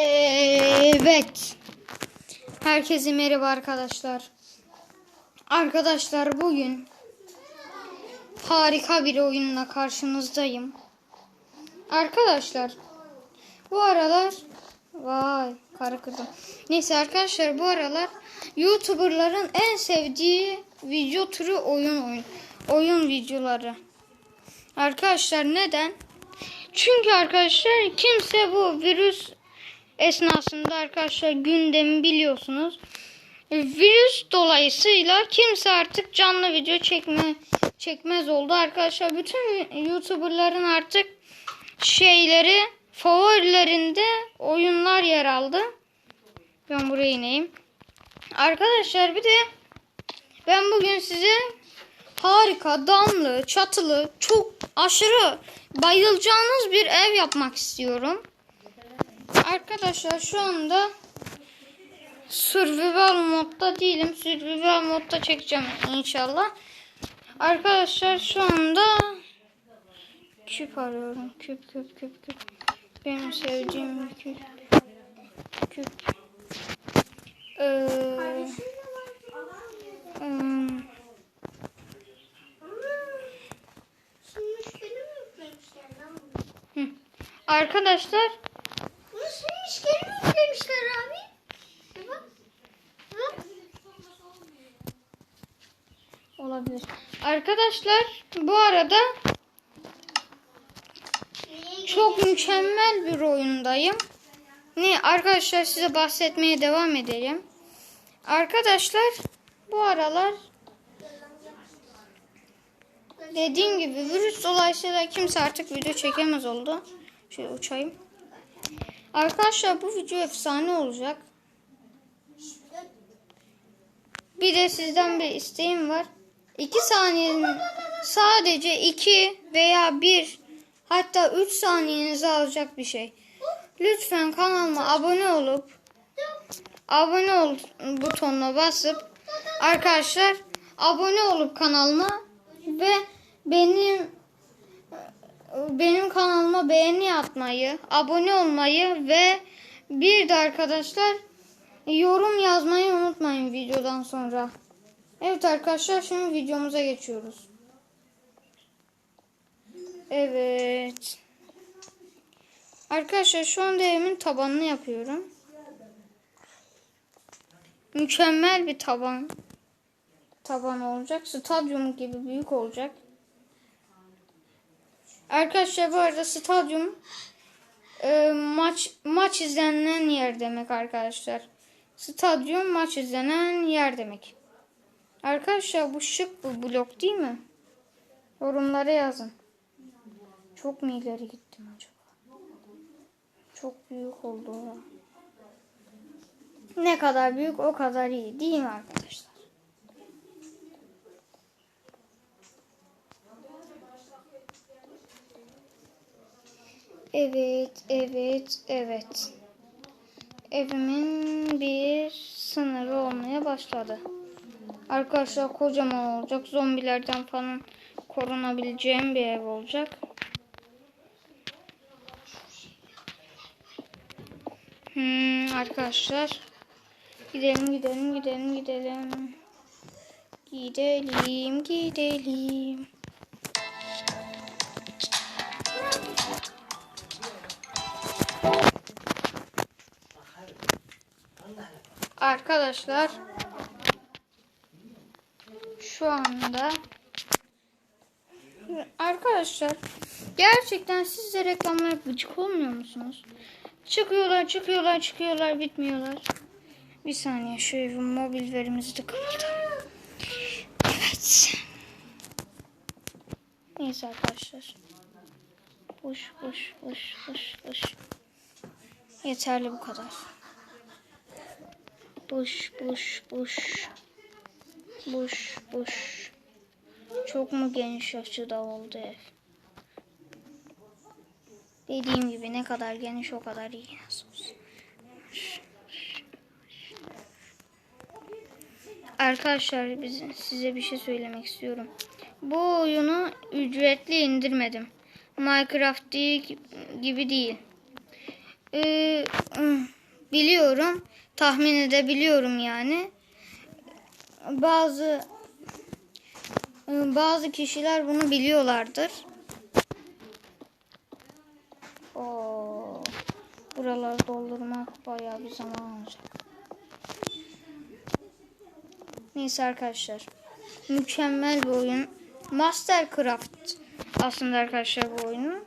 Evet. Herkese merhaba arkadaşlar. Arkadaşlar bugün harika bir oyunla karşınızdayım. Arkadaşlar bu aralar vay kara kırdım. Neyse arkadaşlar bu aralar YouTuber'ların en sevdiği video türü oyun oyun. Oyun videoları. Arkadaşlar neden? Çünkü arkadaşlar kimse bu virüs esnasında arkadaşlar gündemi biliyorsunuz. E, Virüs dolayısıyla kimse artık canlı video çekme çekmez oldu arkadaşlar. Bütün YouTuber'ların artık şeyleri favorilerinde oyunlar yer aldı. Ben buraya ineyim. Arkadaşlar bir de ben bugün size harika, damlı, çatılı, çok aşırı bayılacağınız bir ev yapmak istiyorum. Arkadaşlar şu anda survival modda değilim. Survival modda çekeceğim inşallah. Arkadaşlar şu anda küp arıyorum. Küp küp küp küp. Benim sevdiğim küp. Küp. Ee. Arkadaşlar sürmüş geri mi yüklemişler abi? Olabilir. Arkadaşlar bu arada çok mükemmel bir oyundayım. Ne arkadaşlar size bahsetmeye devam edelim. Arkadaşlar bu aralar dediğim gibi virüs dolayısıyla kimse artık video çekemez oldu. Şöyle uçayım. Arkadaşlar bu video efsane olacak. Bir de sizden bir isteğim var. 2 saniyenin sadece 2 veya 1 hatta 3 saniyenizi alacak bir şey. Lütfen kanalıma abone olup abone ol butonuna basıp arkadaşlar abone olup kanalıma ve benim benim kanalıma beğeni atmayı, abone olmayı ve bir de arkadaşlar yorum yazmayı unutmayın videodan sonra. Evet arkadaşlar şimdi videomuza geçiyoruz. Evet. Arkadaşlar şu anda evimin tabanını yapıyorum. Mükemmel bir taban. Taban olacak. Stadyum gibi büyük olacak. Arkadaşlar bu arada stadyum e, maç maç izlenen yer demek arkadaşlar. Stadyum maç izlenen yer demek. Arkadaşlar bu şık bu blok değil mi? Yorumlara yazın. Çok mu ileri gittim acaba? Çok büyük oldu. Ne kadar büyük o kadar iyi değil mi arkadaşlar? Evet, evet, evet. Evimin bir sınırı olmaya başladı. Arkadaşlar kocaman olacak. Zombilerden falan korunabileceğim bir ev olacak. Hmm, arkadaşlar. Gidelim gidelim gidelim gidelim. Gidelim gidelim. Arkadaşlar şu anda arkadaşlar gerçekten siz de reklamlara gıcık olmuyor musunuz? Çıkıyorlar çıkıyorlar çıkıyorlar bitmiyorlar. Bir saniye şu evin mobil verimizi de. Evet. Neyse arkadaşlar. Boş boş boş boş boş. Yeterli bu kadar. Boş boş boş. Boş boş. Çok mu geniş açıda oldu ev? Dediğim gibi ne kadar geniş o kadar iyi. Arkadaşlar biz, size bir şey söylemek istiyorum. Bu oyunu ücretli indirmedim. Minecraft değil, gibi değil. Ee, biliyorum. Tahmin edebiliyorum yani. Bazı bazı kişiler bunu biliyorlardır. Oo, buraları doldurmak bayağı bir zaman alacak. Neyse arkadaşlar. Mükemmel bir oyun. Mastercraft aslında arkadaşlar bu oyunun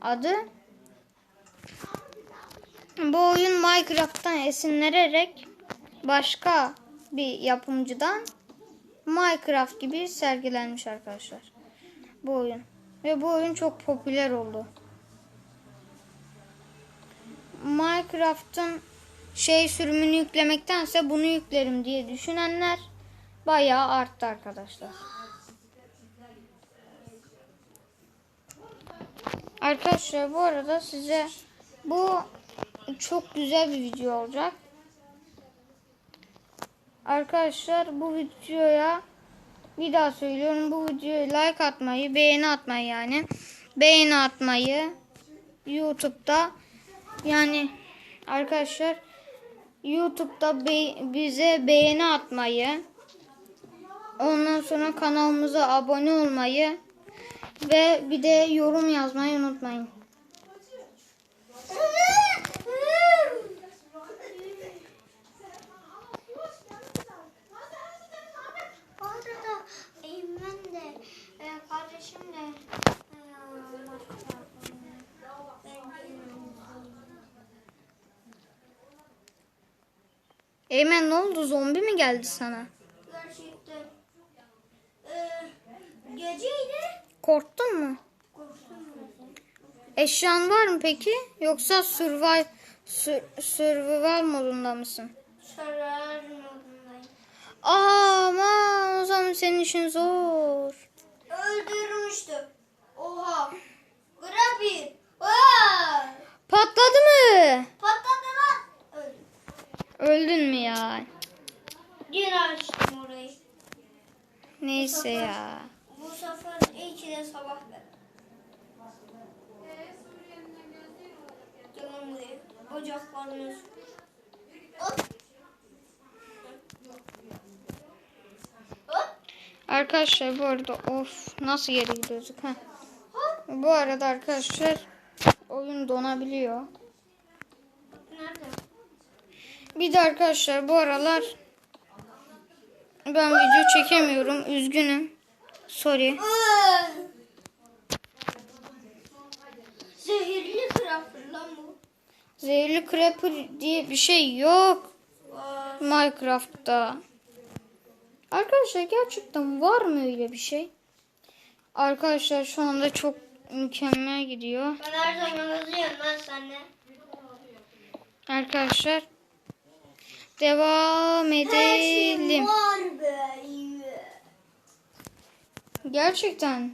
adı. Bu oyun Minecraft'tan esinlenerek başka bir yapımcıdan Minecraft gibi sergilenmiş arkadaşlar. Bu oyun. Ve bu oyun çok popüler oldu. Minecraft'ın şey sürümünü yüklemektense bunu yüklerim diye düşünenler bayağı arttı arkadaşlar. Arkadaşlar bu arada size bu çok güzel bir video olacak. Arkadaşlar bu videoya bir daha söylüyorum bu videoya like atmayı, beğeni atmayı yani beğeni atmayı YouTube'da yani arkadaşlar YouTube'da be- bize beğeni atmayı ondan sonra kanalımıza abone olmayı ve bir de yorum yazmayı unutmayın. Bu arada Eymen de de e. Eymen ne oldu? Zombi mi geldi sana? Gerçekten. E, geceydi. Korktun mu? Korktum. Eşyan var mı peki? Yoksa survival sur- survival modunda mısın? Sarar modundayım. Aman o zaman senin işin zor. Öldürmüştüm. Oha. Grabi. Aa! Patladı mı? Patladı lan. Öldüm. Öldün mü ya? Yine açtım orayı. Neyse ya. Bu sefer iyi ki de sabah buraya. Ocaklarınız. Hop. Hop. Arkadaşlar bu arada of nasıl geri gidiyorduk ha? Bu arada arkadaşlar oyun donabiliyor. Nerede? Bir de arkadaşlar bu aralar ben video çekemiyorum. Üzgünüm. Sorry. Zehirli cracker lan bu. Zehirli creeper diye bir şey yok. Minecraft'ta. Arkadaşlar gerçekten var mı öyle bir şey? Arkadaşlar şu anda çok mükemmel gidiyor. Ben her zaman hızlıyım lan seninle. Arkadaşlar devam edelim. var be. Gerçekten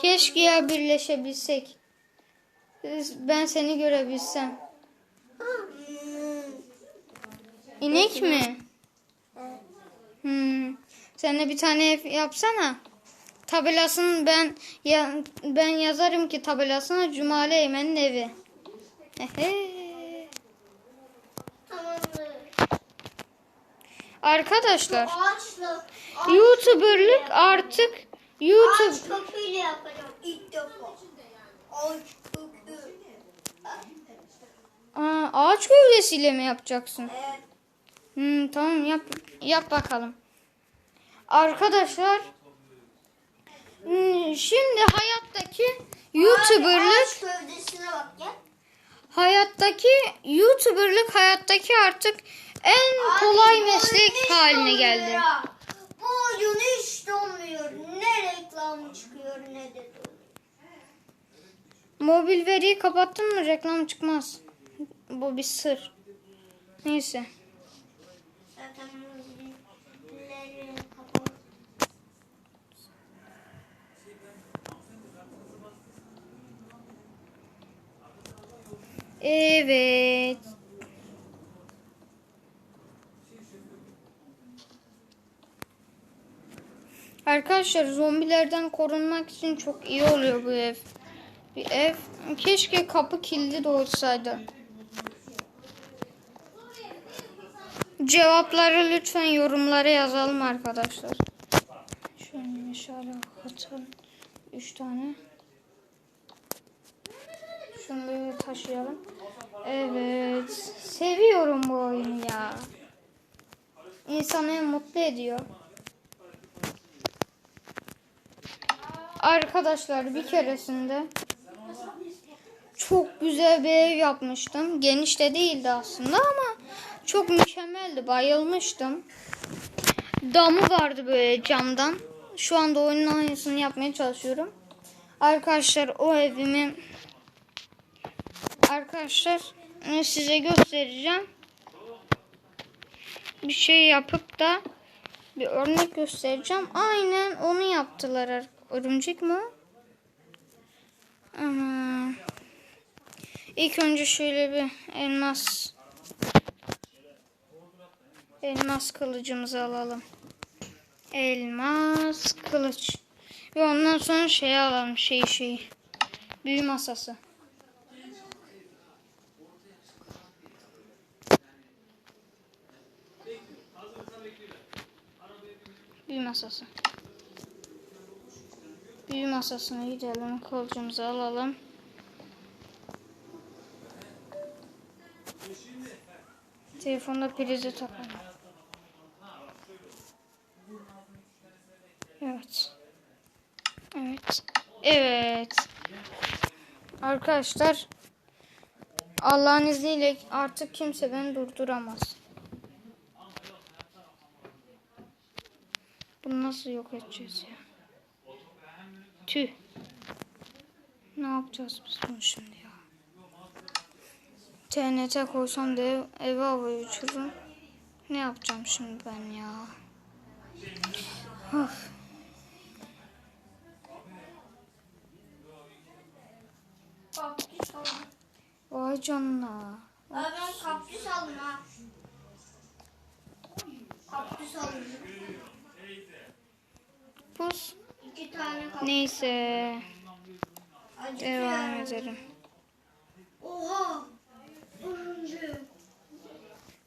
keşke ya birleşebilsek. Ben seni görebilsem. İnek mi? Hmm. Sen de bir tane ev yapsana. Tabelasını ben ya, ben yazarım ki tabelasına Cumali Eymen'in evi. Ehe. Arkadaşlar Ağaçla. Ağaç, YouTuber'lık artık YouTube ağaç köküyle yapacağım ilk defa. Ağaç kökü. Aa, ağaç gövdesiyle mi yapacaksın? Evet. Hmm, tamam yap yap bakalım. Arkadaşlar hmm, şimdi hayattaki YouTuber'lık hayattaki YouTuber'lık hayattaki artık en kolay Abi, meslek bu hiç haline geldi. ya. Bu oyun hiç olmuyor. Ne reklam çıkıyor ne de. Mobil veriyi kapattın mı reklam çıkmaz. Bu bir sır. Neyse. Evet. Arkadaşlar zombilerden korunmak için çok iyi oluyor bu ev. bir ev. Keşke kapı kilidi de olsaydı. Cevapları lütfen yorumlara yazalım arkadaşlar. Şöyle meşale atalım. Üç tane. Şunları taşıyalım. Evet. Seviyorum bu oyunu ya. İnsanı mutlu ediyor. Arkadaşlar bir keresinde çok güzel bir ev yapmıştım. Geniş de değildi aslında ama çok mükemmeldi. Bayılmıştım. Damı vardı böyle camdan. Şu anda oyunun aynısını yapmaya çalışıyorum. Arkadaşlar o evimi arkadaşlar e, size göstereceğim. Bir şey yapıp da bir örnek göstereceğim. Aynen onu yaptılar. Örümcek mi o? Ama ilk önce şöyle bir elmas elmas kılıcımızı alalım. Elmas kılıç. Ve ondan sonra şey alalım. Şey şey. Büyü masası. Büyü masası. Büyü masasına gidelim. Kılıcımızı alalım. Telefonda prizi takalım. Evet. Evet. Evet. Arkadaşlar Allah'ın izniyle artık kimse beni durduramaz. Nasıl yok edeceğiz ya? Tüh. Ne yapacağız biz bunu şimdi ya? TNT koysam da ev, eve havaya uçururum. Ne yapacağım şimdi ben ya? Of. Vay canına. Aa, ben kaktüs aldım ha. Aldım. Kaktüs. Neyse. Devam edelim. Oha. Örümcek.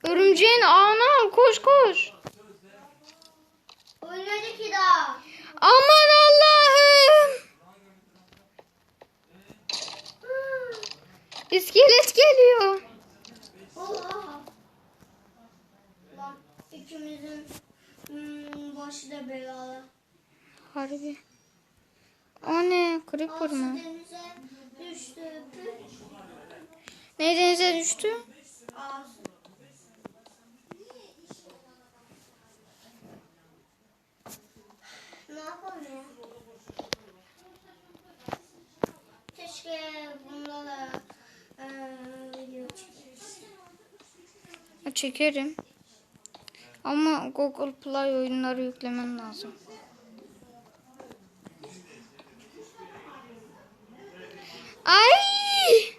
Örümceğin ağına al, koş koş. Ölmedi ki daha. Aman Allah'ım. İskelet geliyor. Oha. Lan ikimizin hmm, başı da belalı. Harbi. O ne? Creeper mı? denize düştü. Ne denize düştü? Ağzı. Ne yapalım ya? Keşke bunda da eee, video çekeriz. Çekerim. Ama Google Play oyunları yüklemem lazım. Ay!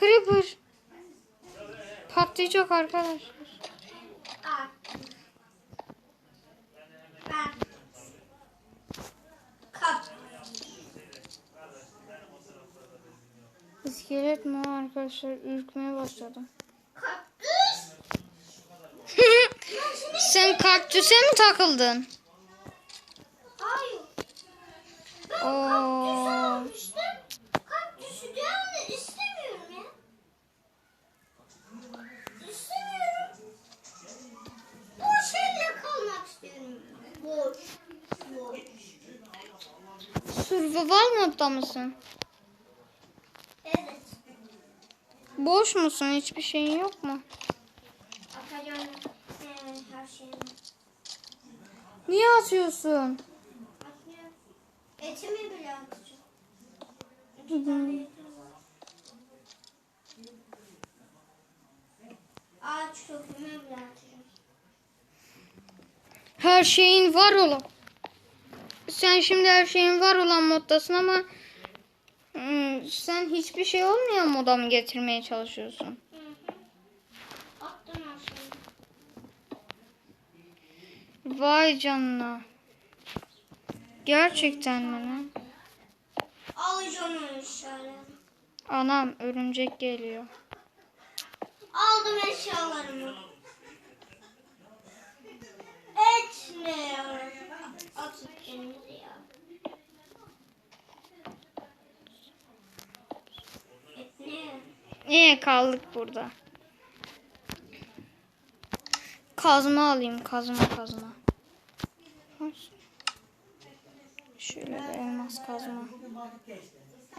Creeper. Patlayacak arkadaşlar. İskelet mi arkadaşlar? Ürkmeye başladım. Kaktüs. Sen kaktüse mi takıldın? Hayır. Oo. almıştım. Kaktüsü diyorum da istemiyorum ya. İstemiyorum. Boş elle kalmak istiyorum. Boş. Boş. Modda mısın? Evet. Boş musun? Hiçbir şeyin yok mu? Atacağım ee, her şeyimi. Niye atıyorsun? Atmıyorum. Etimi bile atacağım. Hı İki hı. tane etim var. Ağaç kökümü bile atacağım. Her şeyin var olan. Sen şimdi her şeyin var olan moddasın ama hmm, sen hiçbir şey olmayan moda mı getirmeye çalışıyorsun? Hı hı. Vay canına. Gerçekten mi lan? Alacağım şöyle. Anam örümcek geliyor. Aldım eşyalarımı. Et ne ya? Atın elinizi Niye kaldık burada? Kazma alayım kazma kazma. Şöyle de elmas kazma.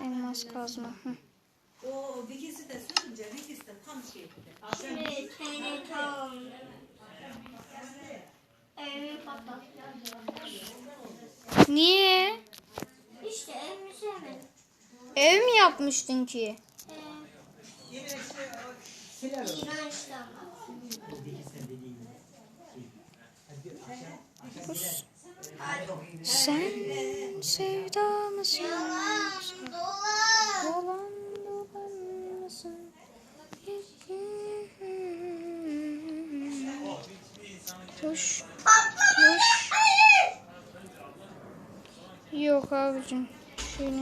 Elmas kazma. Hı. O ikisi de sürünce ikisi de tam şey. Aferin. Şimdi TNT alalım. Evimi patlatacağım. Niye? İşte evimi sevmedim. Ev mi yapmıştın ki? Sen sevda mısın? Yalan, dolan. Dolan dolan mısın? Hoş. Hoş. Yok abicim. Şöyle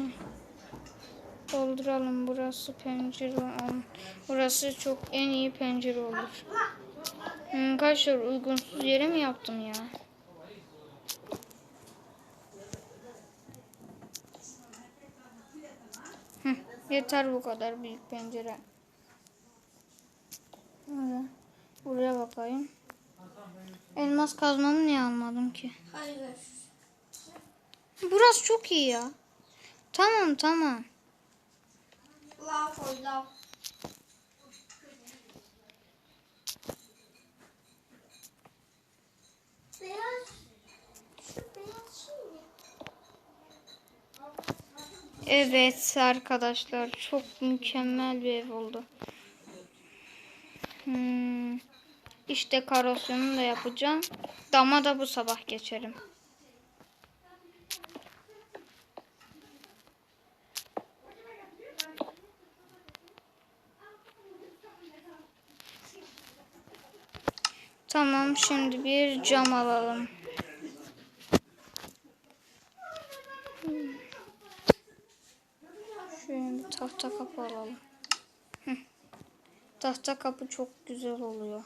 dolduralım. Burası pencere. Burası çok en iyi pencere olur. Hmm, Kaşlar uygunsuz yere mi yaptım ya? Hı, yeter bu kadar büyük pencere. Buraya bakayım. Elmas kazmamı niye almadım ki? Görüşürüz. Burası çok iyi ya. Tamam tamam. Beyaz. Şu beyaz şey? Evet arkadaşlar çok mükemmel bir ev oldu. Hmm. İşte dekorasyonunu da yapacağım. Dama da bu sabah geçerim. Tamam şimdi bir cam alalım. Şöyle bir tahta kapı alalım. Tahta kapı çok güzel oluyor.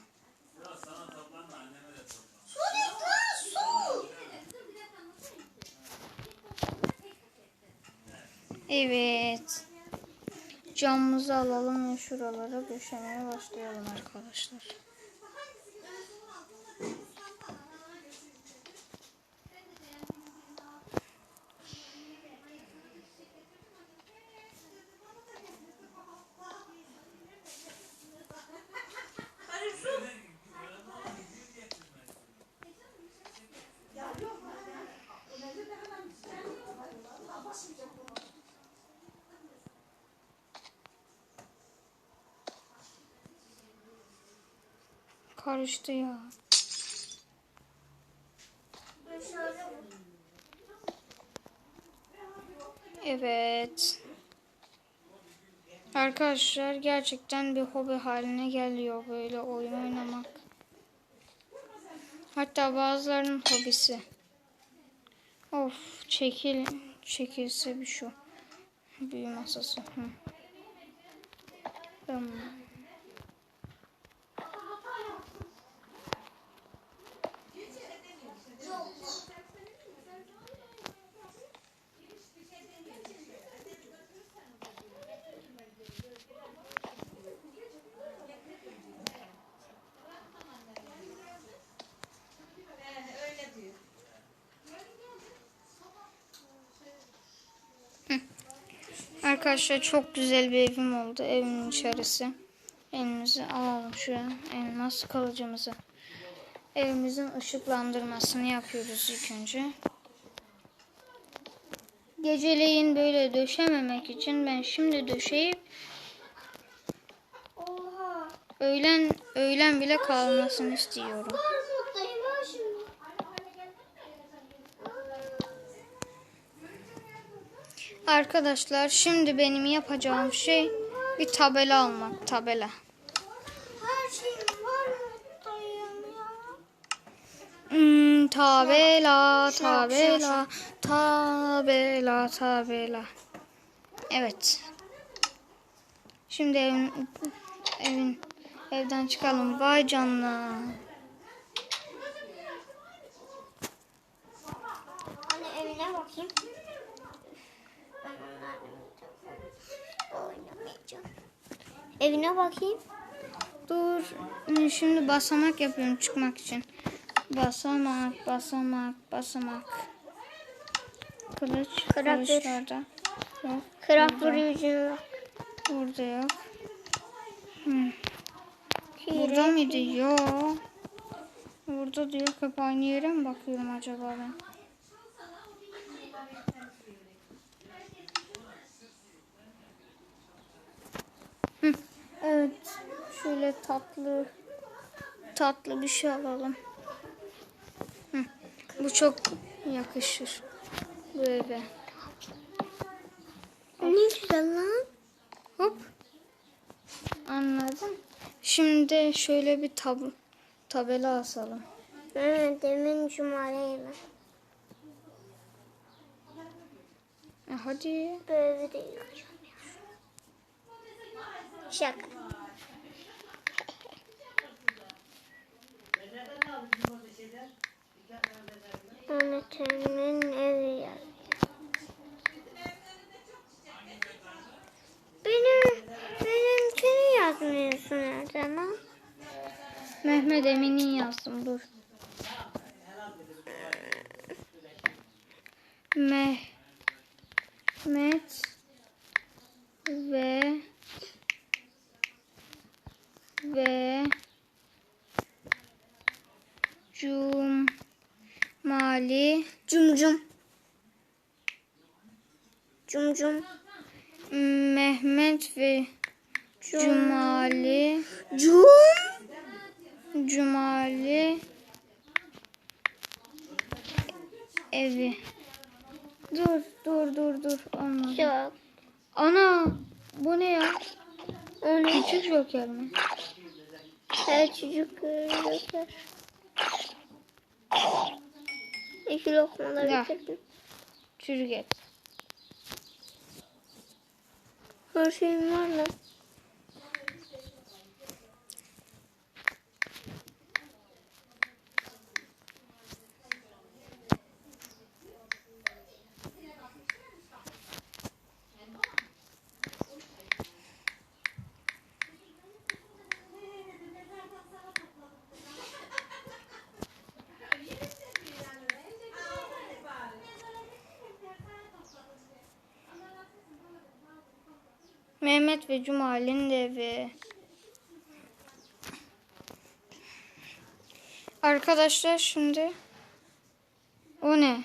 Evet. Camımızı alalım ve şuralara döşemeye başlayalım arkadaşlar. Karıştı ya. Evet. Arkadaşlar gerçekten bir hobi haline geliyor böyle oyun oynamak. Hatta bazılarının hobisi. Of çekil çekilse bir şu büyü masası. Hı. Hmm. Öyle diyor. Arkadaşlar çok güzel bir evim oldu. Evimin içerisi. Elimizi alalım şuraya. Elmas kalıcımızı. Evimizin ışıklandırmasını yapıyoruz ilk önce. Geceleyin böyle döşememek için ben şimdi döşeyip öğlen öğlen bile kalmasını istiyorum. Armuttayım ha şimdi. Arkadaşlar şimdi benim yapacağım şey bir tabela almak. Tabela. Her şeyim var armuttayım ya. Hmm, tabela, tabela, tabela, tabela. Evet. Şimdi evin, evin evden çıkalım. Vay canına. Anne evine bakayım. Ben onlarla oynamayacağım. Evine bakayım. Dur. Şimdi basamak yapıyorum çıkmak için. Basamak, basamak, basamak. Kılıç, Kırak kılıç ver. orada. Yok. Kırak burada. vurucu. Burada yok. Hmm. Burada mıydı? Yok. Burada diyor aynı yere mi bakıyorum acaba ben? Evet. Şöyle tatlı tatlı bir şey alalım. Hı, Bu çok yakışır bu eve. Ne güzel lan. Hop. Anladım. Şimdi şöyle bir tab tabela asalım. Evet demin cumarayı mı? E hadi. Böyle de yıkayacağım ya. Şaka. Anlatımın evi yazıyor. Benim, benimkini yazmıyorsun her zaman. Mehmet Emin'in yazdım dur. Mehmet ve ve Cumali Cumcum. Cumcum. Mehmet ve Cumali Cum. Cumali evi. Dur dur dur dur olmadı. Yok. Ana bu ne ya? Onu Küçük joker mi? her çocuk görüyor. İki lokma da Ya. bitirdim. Çürük et. Her şeyim var lan. Mehmet ve Cumali'nin evi. Arkadaşlar şimdi o ne?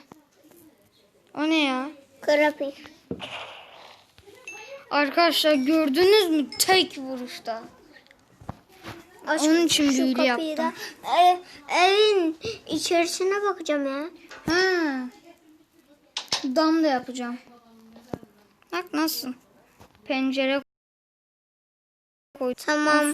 O ne ya? Karapi. Arkadaşlar gördünüz mü tek vuruşta? Aç Onun için büyülü yaptım. da. E, evin içerisine bakacağım ya. Ha. Dam da yapacağım. Bak nasıl? Pencere koy. Tamam.